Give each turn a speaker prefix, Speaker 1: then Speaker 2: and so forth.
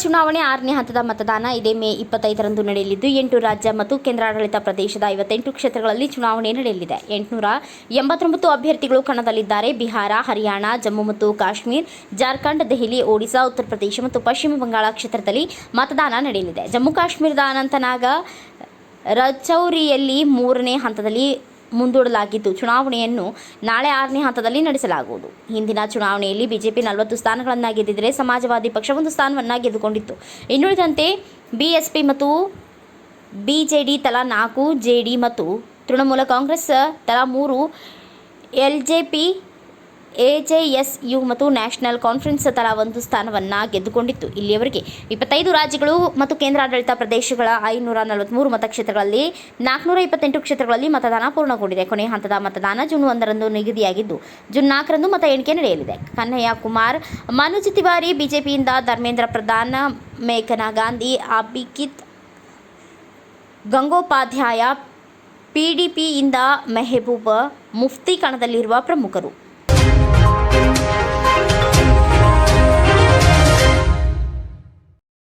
Speaker 1: ಚುನಾವಣೆ ಆರನೇ ಹಂತದ ಮತದಾನ ಇದೇ ಮೇ ಇಪ್ಪತ್ತೈದರಂದು ನಡೆಯಲಿದ್ದು, ಎಂಟು ರಾಜ್ಯ ಮತ್ತು ಕೇಂದ್ರಾಡಳಿತ ಪ್ರದೇಶದ ಐವತ್ತೆಂಟು ಕ್ಷೇತ್ರಗಳಲ್ಲಿ ಚುನಾವಣೆ ನಡೆಯಲಿದೆ. ಎಂಟುನೂರ ಎಂಬತ್ತೊಂಬತ್ತು ಅಭ್ಯರ್ಥಿಗಳು ಕಣದಲ್ಲಿದ್ದಾರೆ. ಬಿಹಾರ, ಹರಿಯಾಣ, ಜಮ್ಮು ಮತ್ತು ಕಾಶ್ಮೀರ, ಜಾರ್ಖಂಡ್, ದೆಹಲಿ, ಒಡಿಶಾ, ಉತ್ತರ ಪ್ರದೇಶ ಮತ್ತು ಪಶ್ಚಿಮ ಬಂಗಾಳ ಕ್ಷೇತ್ರದಲ್ಲಿ ಮತದಾನ ನಡೆಯಲಿದೆ. ಜಮ್ಮು ಕಾಶ್ಮೀರದ ಅನಂತನಾಗ ರಚೌರಿಯಲ್ಲಿ ಮೂರನೇ ಹಂತದಲ್ಲಿ ಮುಂದೂಡಲಾಗಿದ್ದು. ಚುನಾವಣೆಯನ್ನು ನಾಳೆ ಆರನೇ ಹಂತದಲ್ಲಿ ನಡೆಸಲಾಗುವುದು. ಹಿಂದಿನ ಚುನಾವಣೆಯಲ್ಲಿ ಬಿಜೆಪಿ ನಲವತ್ತು ಸ್ಥಾನಗಳನ್ನು ಗೆದ್ದಿದ್ದರೆ ಸಮಾಜವಾದಿ ಪಕ್ಷ ಒಂದು ಸ್ಥಾನವನ್ನು ಗೆದ್ದುಕೊಂಡಿತ್ತು. ಇನ್ನುಳಿದಂತೆ ಬಿಎಸ್ಪಿ ಮತ್ತು ಬಿಜೆಡಿ ತಲಾ ನಾಲ್ಕು, ಜೆಡಿ ಮತ್ತು ತೃಣಮೂಲ ಕಾಂಗ್ರೆಸ್ ತಲಾ ಮೂರು ಎಲ್ಜೆಪಿ ಎಜೆಎಸ್ಯು ಮತ್ತು ನ್ಯಾಷನಲ್ ಕಾನ್ಫರೆನ್ಸ್ ತಲಾ ಒಂದು ಸ್ಥಾನವನ್ನು ಗೆದ್ದುಕೊಂಡಿತ್ತು. ಇಲ್ಲಿಯವರೆಗೆ ಇಪ್ಪತ್ತೈದು ರಾಜ್ಯಗಳು ಮತ್ತು ಕೇಂದ್ರಾಡಳಿತ ಪ್ರದೇಶಗಳ ಐನೂರ ನಲವತ್ತ್ಮೂರು ಮತಕ್ಷೇತ್ರಗಳಲ್ಲಿ ನಾಲ್ಕುನೂರ ಇಪ್ಪತ್ತೆಂಟು ಕ್ಷೇತ್ರಗಳಲ್ಲಿ ಮತದಾನ ಪೂರ್ಣಗೊಂಡಿದೆ. ಕೊನೆಯ ಹಂತದ ಮತದಾನ ಜೂನ್ ಒಂದರಂದು ನಿಗದಿಯಾಗಿದ್ದು, ಜೂನ್ ನಾಲ್ಕರಂದು ಮತ ಎಣಿಕೆ ನಡೆಯಲಿದೆ. ಕನ್ನಯ್ಯ ಕುಮಾರ್, ಮನೋಜ್ ತಿವಾರಿ, ಬಿಜೆಪಿಯಿಂದ ಧರ್ಮೇಂದ್ರ ಪ್ರಧಾನ, ಮೇಘನಾ ಗಾಂಧಿ, ಅಭಿಕಿತ್ ಗಂಗೋಪಾಧ್ಯಾಯ, ಪಿಡಿಪಿಯಿಂದ ಮೆಹಬೂಬ ಮುಫ್ತಿ ಕಣದಲ್ಲಿರುವ ಪ್ರಮುಖರು. Thank you.